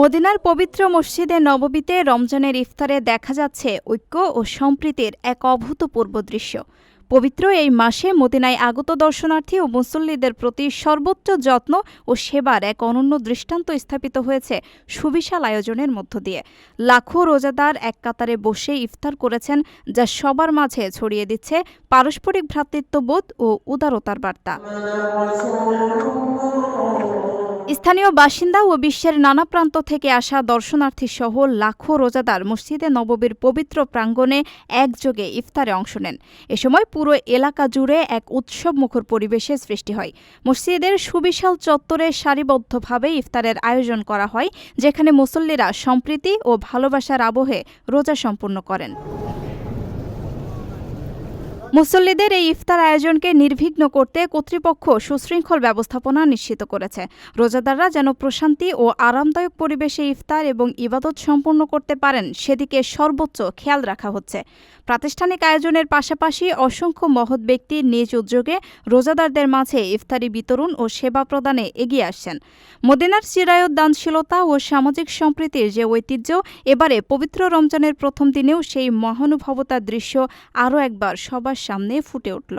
মদিনার পবিত্র মসজিদে নববীতে রমজানের ইফতারে দেখা যাচ্ছে ঐক্য ও সম্প্রীতির এক অভূতপূর্ব দৃশ্য। পবিত্র এই মাসে মদিনায় আগত দর্শনার্থী ও মুসল্লিদের প্রতি সর্বোচ্চ যত্ন ও সেবার এক অনন্য দৃষ্টান্ত স্থাপিত হয়েছে সুবিশাল আয়োজনের মধ্য দিয়ে। লাখো রোজাদার এক কাতারে বসে ইফতার করেছেন, যা সবার মাঝে ছড়িয়ে দিচ্ছে পারস্পরিক ভ্রাতৃত্ববোধ ও উদারতার বার্তা। স্থানীয় বাসিন্দা ও বিশ্বের নানা প্রান্ত থেকে আসা দর্শনার্থী সহ লাখো রোজাদার মসজিদে নববীর পবিত্র প্রাঙ্গণে একযোগে ইফতারে অংশ নেন। এ সময় পুরো এলাকা জুড়ে এক উৎসব মুখর পরিবেশের সৃষ্টি হয়। মসজিদের সুবিশাল চত্বরে সারিবদ্ধভাবে ইফতারের আয়োজন করা হয়, যেখানে মুসল্লিরা সম্প্রীতি ও ভালোবাসার আবহে রোজা সম্পূর্ণ করেন। মুসল্লিদের এই ইফতার আয়োজনকে নির্বিঘ্ন করতে কর্তৃপক্ষ সুশৃঙ্খল ব্যবস্থাপনা নিশ্চিত করেছে। রোজাদাররা যেন প্রশান্তি ও আরামদায়ক পরিবেশে ইফতার এবং ইবাদত সম্পন্ন করতে পারেন, সেদিকে সর্বোচ্চ খেয়াল রাখা হচ্ছে। প্রাতিষ্ঠানিক আয়োজনের পাশাপাশি অসংখ্য মহৎ ব্যক্তি নিজ উদ্যোগে রোজাদারদের মাঝে ইফতারি বিতরণ ও সেবা প্রদানে এগিয়ে আসছেন। মদিনার চিরায়ত দানশীলতা ও সামাজিক সম্প্রীতির যে ঐতিহ্য, এবারে পবিত্র রমজানের প্রথম দিনেও সেই মহানুভবতার দৃশ্য আরও একবার সবার সামনে ফুটে উঠল।